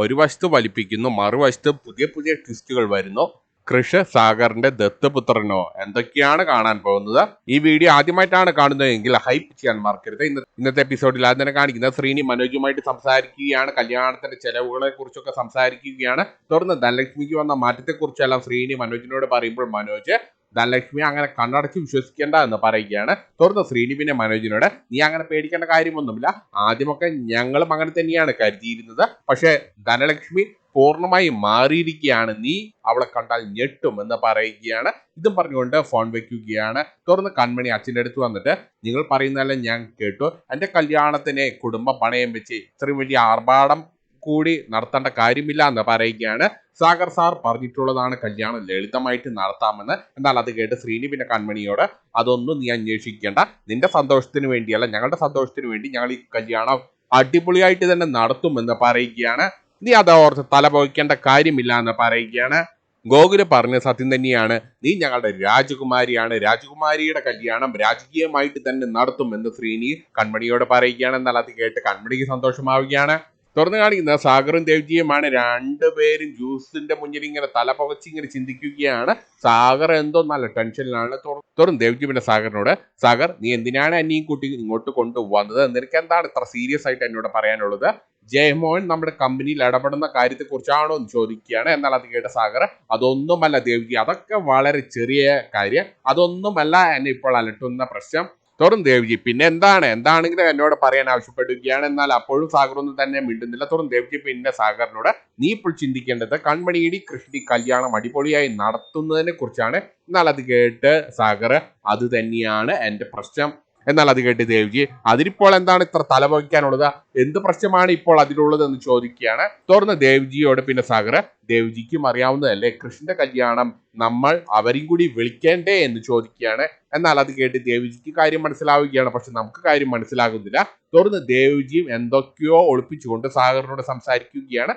ഒരു വശത്ത് വലിപ്പിക്കുന്നു മറുവശത്ത് പുതിയ പുതിയ ട്വിസ്റ്റുകൾ വരുന്നു. കൃഷ് സാഗറിന്റെ ദത്തപുത്രനോ? എന്തൊക്കെയാണ് കാണാൻ പോകുന്നത്? ഈ വീഡിയോ ആദ്യമായിട്ടാണ് കാണുന്നതെങ്കിൽ ഹൈപ്പ് ചെയ്യാൻ മറക്കരുത്. ഇന്ന് ഇന്നത്തെ എപ്പിസോഡിൽ ആദ്യം തന്നെ കാണിക്കുന്നത് ശ്രീനി മനോജുമായിട്ട് സംസാരിക്കുകയാണ്. കല്യാണത്തിന്റെ ചെലവുകളെ കുറിച്ചൊക്കെ സംസാരിക്കുകയാണ്. തുടർന്ന് ധനലക്ഷ്മിക്ക് വന്ന മാറ്റത്തെ കുറിച്ചെല്ലാം ശ്രീനി മനോജിനോട് പറയുമ്പോൾ മനോജ് ധനലക്ഷ്മി അങ്ങനെ കണ്ണടച്ച് വിശ്വസിക്കേണ്ട എന്ന് പറയുകയാണ്. തുടർന്ന് ശ്രീനിവിനെ മനോജിനോട് നീ അങ്ങനെ പേടിക്കേണ്ട കാര്യമൊന്നുമില്ല. ആദ്യമൊക്കെ ഞങ്ങളും അങ്ങനെ തന്നെയാണ് കരുതിയിരുന്നത്. പക്ഷേ ധനലക്ഷ്മി പൂർണമായി മാറിയിരിക്കുകയാണ്. നീ അവളെ കണ്ടാൽ ഞെട്ടും എന്ന് പറയുകയാണ്. ഇതും പറഞ്ഞുകൊണ്ട് ഫോൺ വെക്കുകയാണ്. തുടർന്ന് കൺമണി അച്ഛന്റെ അടുത്ത് വന്നിട്ട് നിങ്ങൾ പറയുന്നതെല്ലാം ഞാൻ കേട്ടു. എന്റെ കല്യാണത്തിനെ കുടുംബ പണയം വെച്ച് ഇത്രയും വലിയ ആർഭാടം കൂടി നടത്തേണ്ട കാര്യമില്ല എന്ന് പറയുകയാണ്. സാഗർ സാർ പറഞ്ഞിട്ടുള്ളതാണ് കല്യാണം ലളിതമായിട്ട് നടത്താമെന്ന്. എന്നാൽ അത് കേട്ട് ശ്രീനി പിന്നെ കൺമണിയോട് അതൊന്നും നീ അന്വേഷിക്കേണ്ട. നിന്റെ സന്തോഷത്തിന് വേണ്ടിയല്ല ഞങ്ങളുടെ സന്തോഷത്തിന് വേണ്ടി ഞങ്ങൾ ഈ കല്യാണം അടിപൊളിയായിട്ട് തന്നെ നടത്തുമെന്ന് പറയുകയാണ്. നീ അത് ഓർത്ത് തല പോയിക്കേണ്ട കാര്യമില്ല എന്ന് പറയുകയാണ്. ഗോകുൽ പറഞ്ഞ സത്യം തന്നെയാണ്. നീ ഞങ്ങളുടെ രാജകുമാരിയാണ്. രാജകുമാരിയുടെ കല്യാണം രാജകീയമായിട്ട് തന്നെ നടത്തുമെന്ന് ശ്രീനി കൺമണിയോട് പറയുകയാണ്. എന്നാൽ അത് കേട്ട് കൺമണിക്ക് സന്തോഷമാവുകയാണ്. തുറന്നു കാണിക്കുന്ന. സാഗറും ദേവ്ജിയുമാണ് രണ്ടുപേരും ജ്യൂസിന്റെ മുന്നിൽ ഇങ്ങനെ തല പുകച്ച് ഇങ്ങനെ ചിന്തിക്കുകയാണ്. സാഗർ എന്തോ നല്ല ടെൻഷനിലാണ്. തുറന്ന് ദേവ്ജി പിന്നെ സാഗറിനോട് സാഗർ നീ എന്തിനാണ് എന്നെയും കൂട്ടി ഇങ്ങോട്ട് കൊണ്ടുവന്നത് നിനക്ക് എന്താണ് ഇത്ര സീരിയസ് ആയിട്ട് എന്നോട് പറയാനുള്ളത്? ജയമോഹൻ നമ്മുടെ കമ്പനിയിൽ ഇടപെടുന്ന കാര്യത്തെ കുറിച്ചാണോ എന്ന് ചോദിക്കുകയാണ്. എന്നാൽ അത് കേട്ട സാഗർ അതൊന്നുമല്ല ദേവ്ജി അതൊക്കെ വളരെ ചെറിയ കാര്യം. അതൊന്നുമല്ല എന്നെ ഇപ്പോൾ അലട്ടുന്ന പ്രശ്നം. തുറന്ന് ദേവ്ജി പിന്നെ എന്താണ്? എന്താണെങ്കിലും എന്നോട് പറയാൻ ആവശ്യപ്പെടുകയാണ്? എന്നാൽ അപ്പോഴും സാഗർ ഒന്നും തന്നെ മിണ്ടുന്നില്ല. തുറന്ന് ദേവ്ജി പിന്നെ സാഗറിനോട് നീ ഇപ്പോൾ ചിന്തിക്കേണ്ടത് കൺമണിയിടി കൃഷ്ണി കല്യാണം അടിപൊളിയായി നടത്തുന്നതിനെ കുറിച്ചാണ്. എന്നാൽ അത് കേട്ട് സാഗർ അത് തന്നെയാണ് എന്റെ പ്രശ്നം. എന്നാൽ അത് കേട്ട് ദേവ്ജി അതിനിപ്പോൾ എന്താണ് ഇത്ര തലവഹിക്കാനുള്ളത്? എന്ത് പ്രശ്നമാണ് ഇപ്പോൾ അതിലുള്ളത് എന്ന് ചോദിക്കുകയാണ്. തുറന്ന് ദേവ്ജിയോട് പിന്നെ സാഗർ ദേവ്ജിക്കും അറിയാവുന്നതല്ലേ? കൃഷ്ണന്റെ കല്യാണം നമ്മൾ അവരും കൂടി വിളിക്കേണ്ടേ? എന്ന് ചോദിക്കുകയാണ്. എന്നാൽ അത് കേട്ട് ദേവ്ജിക്ക് കാര്യം മനസ്സിലാവുകയാണ്. പക്ഷെ നമുക്ക് കാര്യം മനസ്സിലാകുന്നില്ല. തുടർന്ന് ദേവ്ജിയും എന്തൊക്കെയോ ഒളിപ്പിച്ചുകൊണ്ട് സാഗറിനോട് സംസാരിക്കുകയാണ്.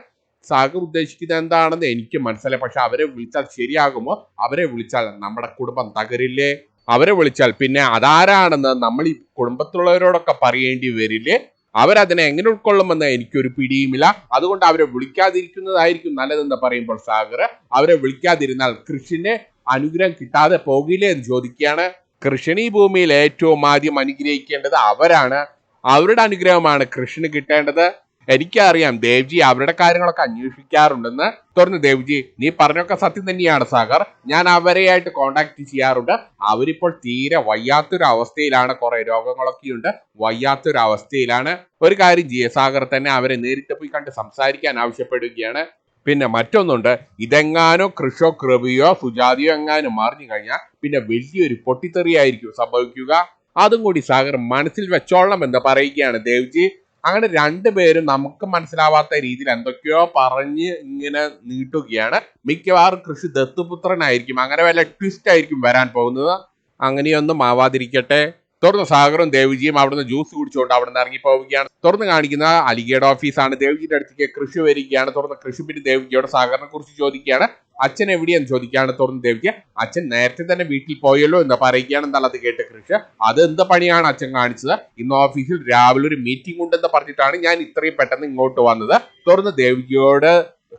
സാഗർ ഉദ്ദേശിക്കുന്നത് എന്താണെന്ന് എനിക്ക് മനസ്സിലായി. പക്ഷെ അവരെ വിളിച്ചാൽ ശരിയാകുമോ? അവരെ വിളിച്ചാൽ നമ്മുടെ കുടുംബം തകരില്ലേ? അവരെ വിളിച്ചാൽ പിന്നെ അതാരാണെന്ന് നമ്മൾ ഈ കുടുംബത്തിലുള്ളവരോടൊക്കെ പറയേണ്ടി വരില്ലേ? അവരതിനെ എങ്ങനെ ഉൾക്കൊള്ളുമെന്ന് എനിക്കൊരു പിടിയുമില്ല. അതുകൊണ്ട് അവരെ വിളിക്കാതിരിക്കുന്നതായിരിക്കും നല്ലതെന്ന് പറയുമ്പോൾ സാഗർ അവരെ വിളിക്കാതിരുന്നാൽ കൃഷിന് അനുഗ്രഹം കിട്ടാതെ പോകില്ലേ എന്ന് ചോദിക്കുകയാണ്. കൃഷിന് ഈ ഭൂമിയിൽ ഏറ്റവും ആദ്യം അനുഗ്രഹിക്കേണ്ടത് അവരാണ്. അവരുടെ അനുഗ്രഹമാണ് കൃഷിന് കിട്ടേണ്ടത്. എനിക്കറിയാം ദേവ്ജി അവരുടെ കാര്യങ്ങളൊക്കെ അന്വേഷിക്കാറുണ്ടെന്ന്. തുറന്ന് ദേവ്ജി നീ പറഞ്ഞൊക്കെ സത്യം തന്നെയാണ് സാഗർ. ഞാൻ അവരെയായിട്ട് കോണ്ടാക്ട് ചെയ്യാറുണ്ട്. അവരിപ്പോൾ തീരെ വയ്യാത്തൊരു അവസ്ഥയിലാണ് കുറെ രോഗങ്ങളൊക്കെയുണ്ട്. വയ്യാത്തൊരു അവസ്ഥയിലാണ് ഒരു കാര്യം ചെയ്യ സാഗർ തന്നെ അവരെ നേരിട്ട് പോയി കണ്ട് സംസാരിക്കാൻ ആവശ്യപ്പെടുകയാണ്. പിന്നെ മറ്റൊന്നുണ്ട്. ഇതെങ്ങാനോ കൃഷോ കൃപിയോ സുജാതിയോ എങ്ങാനും മറിഞ്ഞു കഴിഞ്ഞാൽ പിന്നെ വലിയൊരു പൊട്ടിത്തെറിയായിരിക്കും സംഭവിക്കുക. അതും കൂടി സാഗർ മനസ്സിൽ വെച്ചോളണം എന്ന് പറയുകയാണ് ദേവ്ജി. അങ്ങനെ രണ്ടുപേരും നമുക്ക് മനസ്സിലാവാത്ത രീതിയിൽ എന്തൊക്കെയോ പറഞ്ഞ് ഇങ്ങനെ നീട്ടുകയാണ്. മിക്കവാറും കൃഷി ദത്തുപുത്രനായിരിക്കും. അങ്ങനെ വല്ല ട്വിസ്റ്റ് ആയിരിക്കും വരാൻ പോകുന്നത്. അങ്ങനെയൊന്നും ആവാതിരിക്കട്ടെ. തുറന്ന് സാഗറും ദേവിജിയും അവിടുന്ന് ജ്യൂസ് കുടിച്ചുകൊണ്ട് അവിടുന്ന് ഇറങ്ങിപ്പോവുകയാണ്. ഇറങ്ങി പോവുകയാണ് തുറന്ന് കാണിക്കുന്ന അലിഗയുടെ ഓഫീസാണ്. ദേവിജിയുടെ അടുത്തേക്ക് കൃഷി വരികയാണ്. തുറന്ന് കൃഷി പിന്നെ ദേവിജിയോട് സാഗറിനെ കുറിച്ച് ചോദിക്കുകയാണ്. അച്ഛൻ എവിടെയെന്ന് ചോദിക്കുകയാണ് തുറന്ന് ദേവിക്ക് അച്ഛൻ നേരത്തെ തന്നെ വീട്ടിൽ പോയല്ലോ എന്ന് പറയുകയാണ്. അത് കേട്ട് കൃഷി അത് എന്ത് പണിയാണ് അച്ഛൻ കാണിച്ചത്? ഇന്ന് ഓഫീസിൽ രാവിലെ ഒരു മീറ്റിംഗ് ഉണ്ടെന്ന് പറഞ്ഞിട്ടാണ് ഞാൻ ഇത്രയും പെട്ടെന്ന് ഇങ്ങോട്ട് വന്നത്. തുറന്ന് ദേവിജിയോട്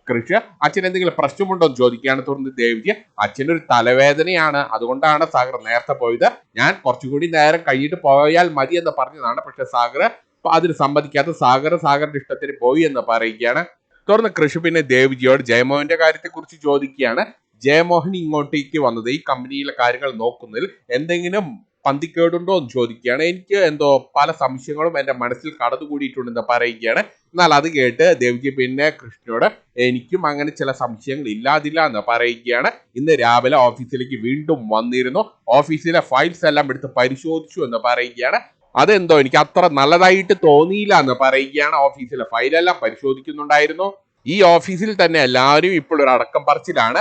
കൃഷി അച്ഛൻ എന്തെങ്കിലും പ്രശ്നമുണ്ടോ എന്ന് ചോദിക്കുകയാണ് തുടർന്ന് ദേവിജി അച്ഛനൊരു തലവേദനയാണ്. അതുകൊണ്ടാണ് സാഗർ നേരത്തെ പോയത്. ഞാൻ കുറച്ചുകൂടി നേരം കഴിഞ്ഞിട്ട് പോയാൽ മതി എന്ന് പറഞ്ഞതാണ്. പക്ഷെ സാഗർ അതിന് സമ്മതിക്കാത്ത സാഗർ സാഗറിന്റെ ഇഷ്ടത്തിന് പോയി എന്ന് പറയുകയാണ്. തുടർന്ന് കൃഷി പിന്നെ ദേവിജിയോട് ജയമോഹന്റെ കാര്യത്തെക്കുറിച്ച് ചോദിക്കുകയാണ്. ജയമോഹൻ ഇങ്ങോട്ടേക്ക് വന്നത് ഈ കമ്പനിയിലെ കാര്യങ്ങൾ നോക്കുന്നതിൽ എന്തെങ്കിലും പന്തിക്കേടുണ്ടോ എന്ന് ചോദിക്കുകയാണ്. എനിക്ക് എന്തോ പല സംശയങ്ങളും എന്റെ മനസ്സിൽ കടന്നുകൂടിയിട്ടുണ്ടെന്ന് പറയുകയാണ്. എന്നാൽ അത് കേട്ട് ദേവ്ജി പിന്നെ കൃഷ്ണയോട് എനിക്കും അങ്ങനെ ചില സംശയങ്ങൾ ഇല്ലാതില്ല എന്ന് പറയുകയാണ്. ഇന്ന് രാവിലെ ഓഫീസിലേക്ക് വീണ്ടും വന്നിരുന്നു. ഓഫീസിലെ ഫയൽസ് എല്ലാം എടുത്ത് പരിശോധിച്ചു എന്ന് പറയുകയാണ്. അതെന്തോ എനിക്ക് അത്ര നല്ലതായിട്ട് തോന്നിയില്ല എന്ന് പറയുകയാണ്. ഓഫീസിലെ ഫയലെല്ലാം പരിശോധിക്കുന്നുണ്ടായിരുന്നു. ഈ ഓഫീസിൽ തന്നെ എല്ലാവരും ഇപ്പോൾ ഒരു അടക്കം പറച്ചിലാണ്.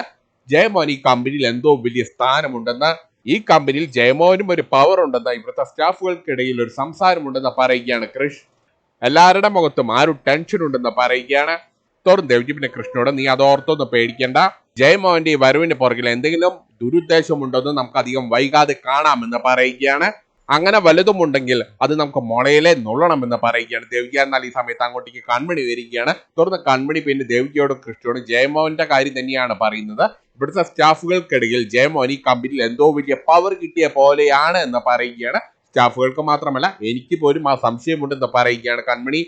ജയമോൻ ഈ കമ്പനിയിൽ എന്തോ വലിയ സ്ഥാനമുണ്ടെന്ന് ഈ കമ്പനിയിൽ ജയമോഹനും ഒരു പവർ ഉണ്ടെന്ന ഇവിടുത്തെ സ്റ്റാഫുകൾക്കിടയിൽ ഒരു സംസാരമുണ്ടെന്ന് പറയുകയാണ് കൃഷ്. എല്ലാവരുടെ മുഖത്തും ആ ഒരു ടെൻഷൻ ഉണ്ടെന്ന് പറയുകയാണ്. തോറും ദേവ്ജി പിന്നെ കൃഷ്ണനോട് നീ അതോർത്തൊന്ന് പേടിക്കണ്ട. ജയമോഹന്റെ ഈ വരവിന് പുറകിൽ എന്തെങ്കിലും ദുരുദ്ദേശമുണ്ടെന്ന് നമുക്ക് അധികം വൈകാതെ കാണാമെന്ന് പറയുകയാണ്. അങ്ങനെ വലുതുമുണ്ടെങ്കിൽ അത് നമുക്ക് മുളയിലെ നുള്ളണമെന്ന് പറയുകയാണ്. ദേവിക എന്നാൽ ഈ സമയത്ത് അങ്ങോട്ടേക്ക് കൺമണി വരികയാണ്. തുടർന്ന് കൺമണി പിന്നെ ദേവികയോടും കൃഷ്ണയോടും ജയമോഹന്റെ കാര്യം തന്നെയാണ് പറയുന്നത്. ഇവിടുത്തെ സ്റ്റാഫുകൾക്കിടയിൽ ജയമോഹൻ ഈ കമ്പനിയിൽ എന്തോ വലിയ പവർ കിട്ടിയ പോലെയാണ് എന്ന് പറയുകയാണ്. സ്റ്റാഫുകൾക്ക് മാത്രമല്ല എനിക്ക് പോലും ആ സംശയമുണ്ടെന്ന് പറയുകയാണ് കൺമണി.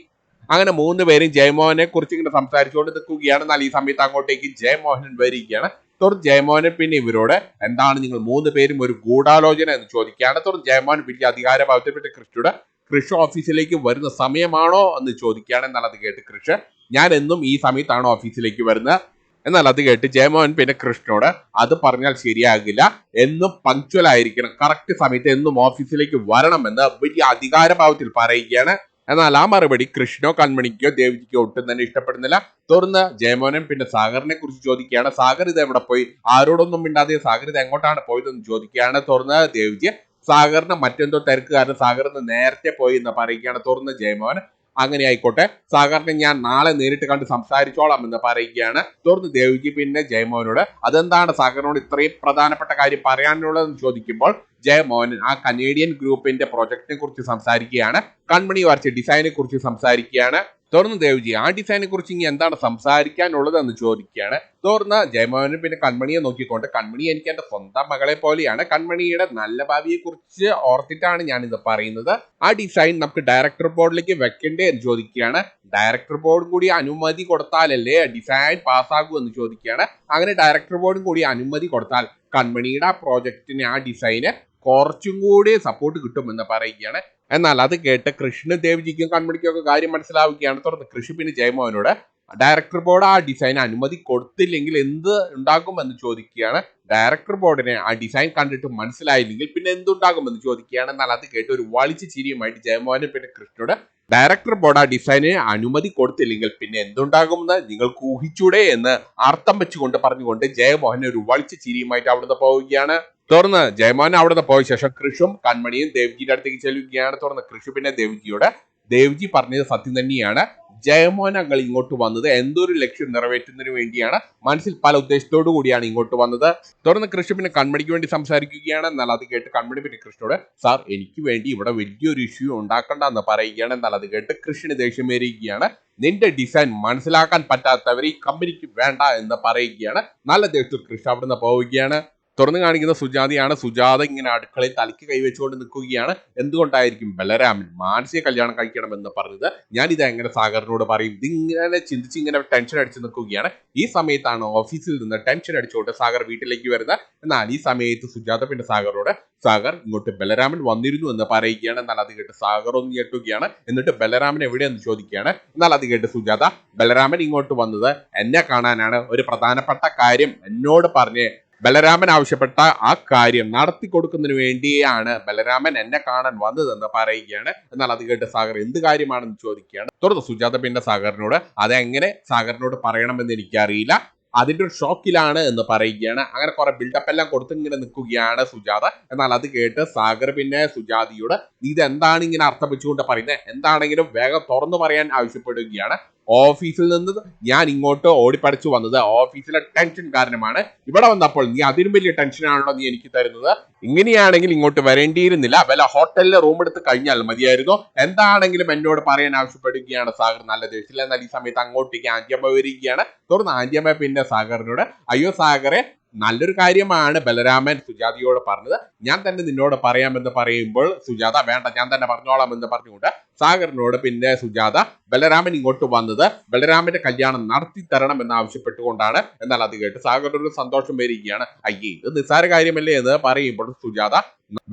അങ്ങനെ മൂന്ന് പേരും ജയമോഹനെ കുറിച്ച് ഇങ്ങനെ സംസാരിച്ചുകൊണ്ട് നിൽക്കുകയാണ്. എന്നാൽ ഈ സമയത്ത് അങ്ങോട്ടേക്ക് ജയമോഹൻ വരികയാണ്. തുടർന്ന് ജയമോഹൻ പിന്നെ ഇവരോട് എന്താണ് നിങ്ങൾ മൂന്ന് പേരും ഒരു ഗൂഢാലോചന എന്ന് ചോദിക്കുകയാണ്. തുടർന്ന് ജയമോഹൻ വലിയ അധികാര ഭാവത്തിൽപ്പെട്ട കൃഷിയുടെ കൃഷി ഓഫീസിലേക്ക് വരുന്ന സമയമാണോ എന്ന് ചോദിക്കുകയാണ്. എന്നാൽ അത് കേട്ട് കൃഷി ഞാൻ എന്നും ഈ സമയത്താണ് ഓഫീസിലേക്ക് വരുന്നത്? എന്നാൽ അത് കേട്ട് ജയമോഹൻ പിന്നെ കൃഷ്ണനോട് അത് പറഞ്ഞാൽ ശരിയാകില്ല. എന്നും പങ്ക്ച്വൽ ആയിരിക്കണം. കറക്റ്റ് സമയത്ത് എന്നും ഓഫീസിലേക്ക് വരണമെന്ന് വലിയ അധികാരഭാവത്തിൽ പറയുകയാണ്. എന്നാൽ ആ മറുപടി കൃഷ്ണോ കൺമണിക്കോ ദേവിജിക്കോ ഒട്ടും തന്നെ ഇഷ്ടപ്പെടുന്നില്ല. തുടർന്ന് ജയമോനൻ പിന്നെ സാഗറിനെ കുറിച്ച് ചോദിക്കുകയാണ്. സാഗർ ഇത് എവിടെ പോയി? ആരോടൊന്നും മിണ്ടാതെ സാഗർ ഇത് എങ്ങോട്ടാണ് പോയതെന്ന് ചോദിക്കുകയാണ്. തുറന്ന് ദേവിജി സാഗറിന് മറ്റെന്തോ തിരക്ക് കാരണം സാഗറിന് നേരത്തെ പോയി എന്ന് പറയുകയാണ്. തുറന്ന് ജയമോഹൻ അങ്ങനെ ആയിക്കോട്ടെ സാഗറിനെ ഞാൻ നാളെ നേരിട്ട് കണ്ട് സംസാരിച്ചോളാം എന്ന് പറയുകയാണ്. തുടർന്ന് ദേവിജി പിന്നെ ജയമോഹനോട് അതെന്താണ് സാഗറിനോട് ഇത്രയും പ്രധാനപ്പെട്ട കാര്യം പറയാനുള്ളതെന്ന് ചോദിക്കുമ്പോൾ ജയമോഹൻ ആ കനേഡിയൻ ഗ്രൂപ്പിന്റെ പ്രൊജക്ടിനെ കുറിച്ച് സംസാരിക്കുകയാണ്. കൺമണി വരച്ച ഡിസൈനെ കുറിച്ച് സംസാരിക്കുകയാണ്. തുടർന്ന് ദേവ്ജി ആ ഡിസൈനെ കുറിച്ച് ഇനി എന്താണ് സംസാരിക്കാനുള്ളതെന്ന് ചോദിക്കുകയാണ്. തുടർന്ന് ജയമോഹനും പിന്നെ കൺമണിയെ നോക്കിക്കൊണ്ട് കൺമണി എനിക്ക് എന്റെ സ്വന്തം മകളെ പോലെയാണ്. കൺമണിയുടെ നല്ല ഭാവിയെ കുറിച്ച് ഓർത്തിട്ടാണ് ഞാൻ ഇത് പറയുന്നത്. ആ ഡിസൈൻ നമുക്ക് ഡയറക്ടർ ബോർഡിലേക്ക് വെക്കണ്ടേ എന്ന് ചോദിക്കുകയാണ്. ഡയറക്ടർ ബോർഡും കൂടി അനുമതി കൊടുത്താലല്ലേ ഡിസൈൻ പാസ്സാകൂ എന്ന് ചോദിക്കുകയാണ്. അങ്ങനെ ഡയറക്ടർ ബോർഡും കൂടി അനുമതി കൊടുത്താൽ കൺമണിയുടെ ആ പ്രോജക്റ്റിന് ആ ഡിസൈന് കുറച്ചും കൂടി സപ്പോർട്ട് കിട്ടുമെന്ന് പറയുകയാണ്. എന്നാൽ അത് കേട്ട് കൃഷ്ണ ദേവ്ജിക്കും കൺമണിക്കും ഒക്കെ കാര്യം മനസ്സിലാവുകയാണ്. തുടർന്ന് കൃഷി പിന്നെ ജയമോഹനോട് ഡയറക്ടർ ബോർഡ് ആ ഡിസൈൻ അനുമതി കൊടുത്തില്ലെങ്കിൽ എന്ത് ഉണ്ടാകുമെന്ന് ചോദിക്കുകയാണ്. ഡയറക്ടർ ബോർഡിനെ ആ ഡിസൈൻ കണ്ടിട്ട് മനസ്സിലായില്ലെങ്കിൽ പിന്നെ എന്തുണ്ടാകുമെന്ന് ചോദിക്കുകയാണ്. എന്നാൽ അത് കേട്ട് ഒരു വളിച്ച ചിരിയുമായിട്ട് ജയമോഹനും പിന്നെ കൃഷ്ണയോട് ഡയറക്ടർ ബോർഡ് ആ ഡിസൈനിന് അനുമതി കൊടുത്തില്ലെങ്കിൽ പിന്നെ എന്തുണ്ടാകുമെന്ന് നിങ്ങൾക്ക് ഊഹിച്ചൂടെ? എന്ന് അർത്ഥം വെച്ചുകൊണ്ട് പറഞ്ഞുകൊണ്ട് ജയമോഹൻ ഒരു വളിച്ച ചിരിയുമായിട്ട് അവിടുന്ന് പോവുകയാണ്. തുടർന്ന് ജയമോഹൻ അവിടുന്ന് പോയ ശേഷം കൃഷും കൺമണിയും ദേവ്ജിയുടെ അടുത്തേക്ക് ചെല്ലുകയാണ്. തുടർന്ന് കൃഷു പിന്നെ ദേവ്ജിയോട് ദേവ്ജി പറഞ്ഞത് സത്യം തന്നെയാണ്. ജയമോഹൻ അങ്ങൾ ഇങ്ങോട്ട് വന്നത് എന്തൊരു ലക്ഷ്യം നിറവേറ്റുന്നതിന് വേണ്ടിയാണ്. മനസ്സിൽ പല ഉദ്ദേശത്തോടു കൂടിയാണ് ഇങ്ങോട്ട് വന്നത്. തുടർന്ന് കൃഷ്ണ പിന്നെ കൺമണിക്ക് വേണ്ടി സംസാരിക്കുകയാണ്. എന്നാൽ അത് കേട്ട് കൺമണി പിന്നെ കൃഷ്ണനോട് സാർ എനിക്ക് വേണ്ടി ഇവിടെ വലിയൊരു ഇഷ്യൂ ഉണ്ടാക്കണ്ട എന്ന് പറയുകയാണ്. എന്നാൽ അത് കേട്ട് കൃഷ്ണന് ദേഷ്യം വരികയാണ് നിന്റെ ഡിസൈൻ മനസ്സിലാക്കാൻ പറ്റാത്തവർ ഈ കമ്പനിക്ക് വേണ്ട എന്ന് പറയുകയാണ്. നല്ല ദേഷ്യത്തിൽ കൃഷ്ണ അവിടുന്ന് പോവുകയാണ്. തുറന്നു കാണിക്കുന്ന സുജാതയാണ്. സുജാത ഇങ്ങനെ അടുക്കളയിൽ തലയ്ക്ക് കൈവച്ചുകൊണ്ട് നിൽക്കുകയാണ്. എന്തുകൊണ്ടായിരിക്കും ബലരാമൻ മാനസിക കല്യാണം കഴിക്കണമെന്ന് പറഞ്ഞത്? ഞാൻ ഇത് എങ്ങനെ സാഗറിനോട് പറയും? ഇതിങ്ങനെ ചിന്തിച്ച് ഇങ്ങനെ ടെൻഷൻ അടിച്ച് നിൽക്കുകയാണ്. ഈ സമയത്താണ് ഓഫീസിൽ നിന്ന് ടെൻഷൻ അടിച്ചുകൊണ്ട് സാഗർ വീട്ടിലേക്ക് വരുന്നത്. എന്നാൽ ഈ സമയത്ത് സുജാത പിന്നെ സാഗറിനോട് സാഗർ ഇങ്ങോട്ട് ബലരാമൻ വന്നിരുന്നു എന്ന് പറയുകയാണ്. എന്നാൽ അത് കേട്ട് സാഗർ ഒന്ന് ഞെട്ടുകയാണ്. എന്നിട്ട് ബലരാമൻ എവിടെയെന്ന് ചോദിക്കുകയാണ്. എന്നാൽ അത് കേട്ട് സുജാത ബലരാമൻ ഇങ്ങോട്ട് വന്നത് എന്നെ കാണാനാണ്. ഒരു പ്രധാനപ്പെട്ട കാര്യം എന്നോട് പറഞ്ഞ് ബലരാമൻ ആവശ്യപ്പെട്ട ആ കാര്യം നടത്തി കൊടുക്കുന്നതിന് വേണ്ടിയാണ് ബലരാമൻ എന്നെ കാണാൻ വന്നതെന്ന് പറയുകയാണ്. എന്നാൽ അത് കേട്ട് സാഗർ എന്ത് കാര്യമാണെന്ന് ചോദിക്കുകയാണ്. തുടർന്ന് സുജാത പിന്നെ സാഗറിനോട് അതെങ്ങനെ സാഗറിനോട് പറയണമെന്ന് എനിക്കറിയില്ല. അതിന്റെ ഒരു ഷോക്കിലാണ് എന്ന് പറയുകയാണ്. അങ്ങനെ കുറെ ബിൽഡപ്പ് എല്ലാം കൊടുത്ത് ഇങ്ങനെ നിൽക്കുകയാണ് സുജാത. എന്നാൽ അത് കേട്ട് സാഗർ പിന്നെ സുജാതിയോട് നീ ഇത് എന്താണ് ഇങ്ങനെ അർത്ഥം വെച്ചുകൊണ്ട് പറയുന്നത് എന്താണെങ്കിലും വേഗം തുറന്നു പറയാൻ ആവശ്യപ്പെടുകയാണ്. ഓഫീസിൽ നിന്ന് ഞാൻ ഇങ്ങോട്ട് ഓടിപ്പടച്ചു വന്നത്. ഓഫീസിലെ ടെൻഷൻ കാരണമാണ്. ഇവിടെ വന്നപ്പോൾ നീ അതിനും വലിയ ടെൻഷനാണല്ലോ നീ എനിക്ക് തരുന്നത്. ഇങ്ങനെയാണെങ്കിൽ ഇങ്ങോട്ട് വരേണ്ടിയിരുന്നില്ല. വല്ല ഹോട്ടലിലെ റൂം എടുത്ത് കഴിഞ്ഞാൽ മതിയായിരുന്നു. എന്താണെങ്കിലും എന്നോട് പറയാൻ ആവശ്യപ്പെടുകയാണ് സാഗർ. നല്ല ദേഷ്യത്തിൽ എന്നാൽ ഈ സമയത്ത് അങ്ങോട്ടേക്ക് ആന്റിയമ്മ വരികയാണ്. തുടർന്ന് ആന്റിയമ്മ പിന്നെ സാഗറിനോട് അയ്യോ സാഗറെ നല്ലൊരു കാര്യമാണ് ബലരാമൻ സുജാതയോട് പറഞ്ഞത്. ഞാൻ തന്നെ നിന്നോട് പറയാമെന്ന് പറയുമ്പോൾ സുജാത വേണ്ട ഞാൻ തന്നെ പറഞ്ഞോളാം എന്ന് പറഞ്ഞുകൊണ്ട് സാഗറിനോട് പിന്നെ സുജാത ബലരാമൻ ഇങ്ങോട്ട് വന്നത് ബലരാമന്റെ കല്യാണം നടത്തി തരണം എന്ന് ആവശ്യപ്പെട്ടുകൊണ്ടാണ്. എന്നാൽ അത് കേട്ട് സാഗറിനൊരു സന്തോഷം വരികയാണ്. അയ്യേ ഇത് നിസ്സാര കാര്യമല്ലേ എന്ന് പറയുമ്പോൾ സുജാത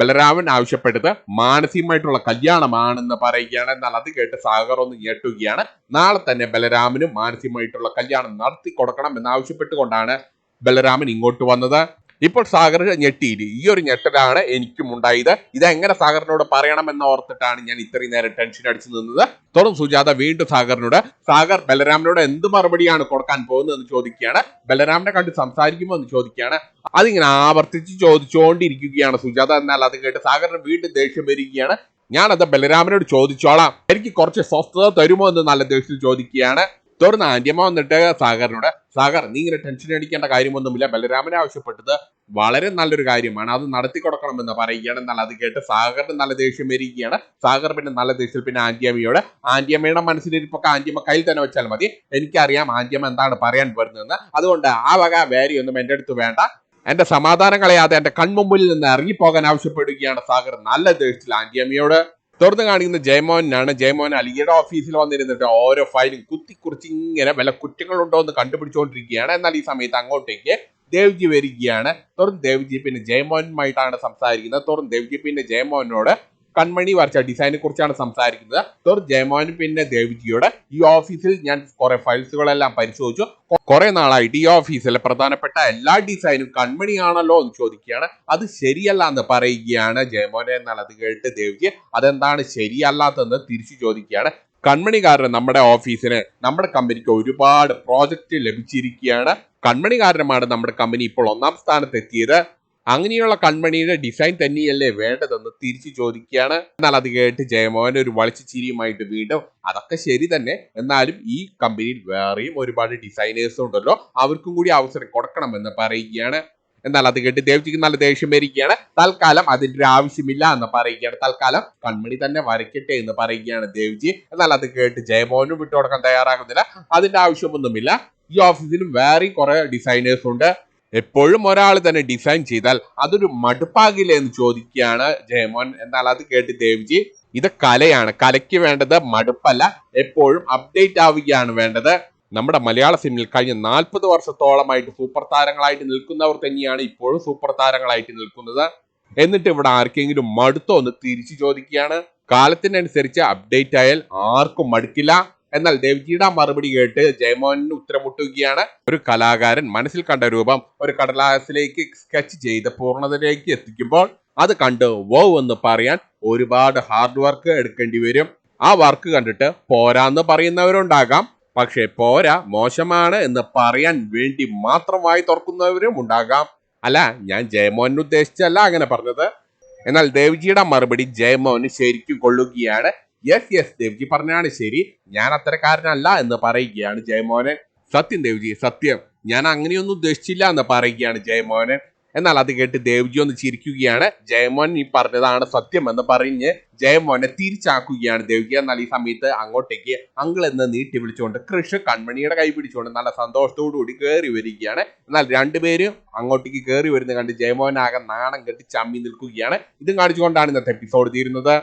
ബലരാമൻ ആവശ്യപ്പെട്ടത് മാനസികമായിട്ടുള്ള കല്യാണമാണെന്ന് പറയുകയാണ്. എന്നാൽ അത് കേട്ട് സാഗർ ഒന്ന് ഞെട്ടുകയാണ്. നാളെ തന്നെ ബലരാമനും മാനസികമായിട്ടുള്ള കല്യാണം നടത്തി കൊടുക്കണം എന്ന് ആവശ്യപ്പെട്ടുകൊണ്ടാണ് ബലരാമൻ ഇങ്ങോട്ട് വന്നത്. ഇപ്പോൾ സാഗർ ഞെട്ടിയില്ല ഈ ഒരു ഞെട്ടലാണ് എനിക്കും ഉണ്ടായത്. ഇതെങ്ങനെ സാഗറിനോട് പറയണമെന്ന് ഓർത്തിട്ടാണ് ഞാൻ ഇത്രയും നേരം ടെൻഷൻ അടിച്ചു നിന്നത്. തുടർന്ന് സുജാത വീണ്ടും സാഗറിനോട് സാഗർ ബലരാമനോട് എന്ത് മറുപടിയാണ് കൊടുക്കാൻ പോകുന്നത് എന്ന് ചോദിക്കുകയാണ്. ബലരാമനെ കണ്ട് സംസാരിക്കുമോ എന്ന് ചോദിക്കുകയാണ്. അതിങ്ങനെ ആവർത്തിച്ച് ചോദിച്ചുകൊണ്ടിരിക്കുകയാണ് സുജാത. എന്നാൽ അത് കേട്ട് സാഗറിന് വീണ്ടും ദേഷ്യം വരികയാണ്. ഞാനത് ബലരാമനോട് ചോദിച്ചോളാം. എനിക്ക് കുറച്ച് സ്വസ്ഥത തരുമോ എന്ന് നല്ല ദേഷ്യത്തിൽ ചോദിക്കുകയാണ്. തുടർന്ന് ആന്റിയമ്മ വന്നിട്ട് സാഗറിനോട് സാഗർ നീ ഇങ്ങനെ ടെൻഷൻ അടിക്കേണ്ട കാര്യമൊന്നുമില്ല. ബലരാമനെ ആവശ്യപ്പെട്ടത് വളരെ നല്ലൊരു കാര്യമാണ്. അത് നടത്തി കൊടുക്കണമെന്ന് പറയുകയാണ്. എന്നാൽ അത് കേട്ട് സാഗറിന് നല്ല ദേഷ്യം വരികയാണ്. സാഗർ പിന്നെ നല്ല ദേഷ്യത്തിൽ പിന്നെ ആന്റിയമ്മയോട് ആന്റിയമ്മയുടെ മനസ്സിലിരിപ്പൊക്കെ ആന്റിയമ്മ കയ്യിൽ തന്നെ വെച്ചാൽ മതി. എനിക്കറിയാം ആന്റിയമ്മ എന്താണ് പറയാൻ വരുന്നതെന്ന്. അതുകൊണ്ട് ആ വക വേരിയൊന്നും എന്റെ അടുത്ത് വേണ്ട. എന്റെ സമാധാനം കളയാതെ എന്റെ കൺമുമ്പിൽ നിന്ന് ഇറങ്ങിപ്പോകാൻ ആവശ്യപ്പെടുകയാണ് സാഗർ. നല്ല ദേഷ്യത്തിൽ ആന്റിയമ്മയോട് തുറന്നു കാണിക്കുന്ന ജയമോഹനാണ്. ജയമോഹൻ അലിയുടെ ഓഫീസിൽ വന്നിരുന്നിട്ട് ഓരോ ഫയലും കുത്തിക്കുറിച്ച് ഇങ്ങനെ വല്ല കുറ്റങ്ങളുണ്ടോ എന്ന് കണ്ടുപിടിച്ചുകൊണ്ടിരിക്കുകയാണ്. എന്നാൽ ഈ സമയത്ത് അങ്ങോട്ടേക്ക് ദേവ്ജി വരികയാണ്. തുറന്ന് ദേവ്ജി പിന്നെ ജയമോഹനുമായിട്ടാണ് സംസാരിക്കുന്നത്. തുറന്ന് ദേവ്ജി പിന്നെ ജയമോഹനോട് കൺമണി വരച്ച ഡിസൈനെ കുറിച്ചാണ് സംസാരിക്കുന്നത്. തുറന്ന് ജയമോഹനും പിന്നെ ദേവിജിയോട് ഈ ഓഫീസിൽ ഞാൻ കുറെ ഫയൽസുകളെല്ലാം പരിശോധിച്ചു. കുറെ നാളായിട്ട് ഈ ഓഫീസിലെ പ്രധാനപ്പെട്ട എല്ലാ ഡിസൈനും കൺമണിയാണല്ലോ എന്ന് ചോദിക്കുകയാണ്. അത് ശരിയല്ല എന്ന് പറയുകയാണ് ജയമോനെ എന്നാൽ അത് കേട്ട് ദേവിജി. അതെന്താണ് ശരിയല്ലാത്തതെന്ന് തിരിച്ചു ചോദിക്കുകയാണ്. കൺമണി കാരണം നമ്മുടെ ഓഫീസിന് നമ്മുടെ കമ്പനിക്ക് ഒരുപാട് പ്രോജക്റ്റ് ലഭിച്ചിരിക്കുകയാണ്. കൺമണി കാരണമാണ് നമ്മുടെ കമ്പനി ഇപ്പോൾ ഒന്നാം സ്ഥാനത്ത് എത്തിയത് അങ്ങനെയുള്ള കൺമണിയുടെ ഡിസൈൻ തന്നെയല്ലേ വേണ്ടതെന്ന് തിരിച്ചു ചോദിക്കുകയാണ്. എന്നാൽ അത് കേട്ട് ജയമോഹൻ ഒരു വളിച്ചു ചിരിയുമായിട്ട് വീണ്ടും അതൊക്കെ ശരി തന്നെ. എന്നാലും ഈ കമ്പനിയിൽ വേറെയും ഒരുപാട് ഡിസൈനേഴ്സ് ഉണ്ടല്ലോ. അവർക്കും കൂടി അവസരം കൊടുക്കണമെന്ന് പറയുകയാണ്. എന്നാൽ അത് കേട്ട് ദേവ്ജിക്ക് നല്ല ദേഷ്യം വരികയാണ്. തൽക്കാലം അതിന്റെ ഒരു ആവശ്യമില്ല എന്ന് പറയുകയാണ്. തൽക്കാലം കൺമണി തന്നെ വരയ്ക്കട്ടെ എന്ന് പറയുകയാണ് ദേവ്ജി. എന്നാൽ അത് കേട്ട് ജയമോഹനും വിട്ടുകൊടുക്കാൻ തയ്യാറാകുന്നില്ല. അതിന്റെ ആവശ്യമൊന്നുമില്ല. ഈ ഓഫീസിലും വേറെയും കുറേ ഡിസൈനേഴ്സ് ഉണ്ട്. എപ്പോഴും ഒരാൾ തന്നെ ഡിസൈൻ ചെയ്താൽ അതൊരു മടുപ്പാകില്ല എന്ന് ചോദിക്കുകയാണ് ജയമോൻ. എന്നാൽ അത് കേട്ട് ദേവ്ജി ഇത് കലയാണ്. കലയ്ക്ക് വേണ്ടത് മടുപ്പല്ല എപ്പോഴും അപ്ഡേറ്റ് ആവുകയാണ് വേണ്ടത്. നമ്മുടെ മലയാള സിനിമയിൽ കഴിഞ്ഞ നാൽപ്പത് വർഷത്തോളമായിട്ട് സൂപ്പർ താരങ്ങളായിട്ട് നിൽക്കുന്നവർ തന്നെയാണ് ഇപ്പോഴും സൂപ്പർ താരങ്ങളായിട്ട് നിൽക്കുന്നത്. എന്നിട്ട് ഇവിടെ ആർക്കെങ്കിലും മടുത്തോ എന്ന് തിരിച്ചു ചോദിക്കുകയാണ്. കാലത്തിനനുസരിച്ച് അപ്ഡേറ്റ് ആയാൽ ആർക്കും മടുക്കില്ല. എന്നാൽ ദേവ്ജിയുടെ ആ മറുപടി കേട്ട് ജയമോഹനു ഉത്തരമുട്ടുകയാണ്. ഒരു കലാകാരൻ മനസ്സിൽ കണ്ട രൂപം ഒരു കടലാസിലേക്ക് സ്കെച്ച് ചെയ്ത് പൂർണതയിലേക്ക് എത്തിക്കുമ്പോൾ അത് കണ്ട് വോ എന്ന് പറയാൻ ഒരുപാട് ഹാർഡ് വർക്ക് എടുക്കേണ്ടി വരും. ആ വർക്ക് കണ്ടിട്ട് പോരാന്ന് പറയുന്നവരുണ്ടാകാം. പക്ഷെ പോരാ മോശമാണ് എന്ന് പറയാൻ വേണ്ടി മാത്രമായി തുറക്കുന്നവരും ഉണ്ടാകാം. അല്ല ഞാൻ ജയമോഹൻ ഉദ്ദേശിച്ചല്ല അങ്ങനെ പറഞ്ഞത്. എന്നാൽ ദേവ്ജിയുടെ മറുപടി ജയമോഹന് ശരിക്കും കൊള്ളുകയാണ്. യെസ് യെസ് ദേവ്ജി പറഞ്ഞാണ് ശരി. ഞാൻ അത്തരക്കാരനല്ല എന്ന് പറയുകയാണ് ജയമോഹനൻ. സത്യം ദേവ്ജി സത്യം. ഞാൻ അങ്ങനെയൊന്നും ഉദ്ദേശിച്ചില്ല എന്ന് പറയുകയാണ് ജയമോഹനൻ. എന്നാൽ അത് കേട്ട് ദേവ്ജി ഒന്ന് ചിരിക്കുകയാണ്. ജയമോഹൻ ഈ പറഞ്ഞതാണ് സത്യം എന്ന് പറഞ്ഞ് ജയമോഹനെ തിരിച്ചാക്കുകയാണ് ദേവ്ജി. എന്നാൽ ഈ സമയത്ത് അങ്ങോട്ടേക്ക് അങ്കിൾ എന്ന് നീട്ടി വിളിച്ചുകൊണ്ട് കൃഷ് കൺമണിയുടെ കൈ പിടിച്ചുകൊണ്ട് നല്ല സന്തോഷത്തോടു കൂടി കയറി വരികയാണ്. എന്നാൽ രണ്ടുപേരും അങ്ങോട്ടേക്ക് കയറി വരുന്നത് കണ്ട് ആകെ നാണം കെട്ടി ചമ്മി നിൽക്കുകയാണ്. ഇതും കാണിച്ചുകൊണ്ടാണ് ഇന്നത്തെ എപ്പിസോഡ് തീരുന്നത്.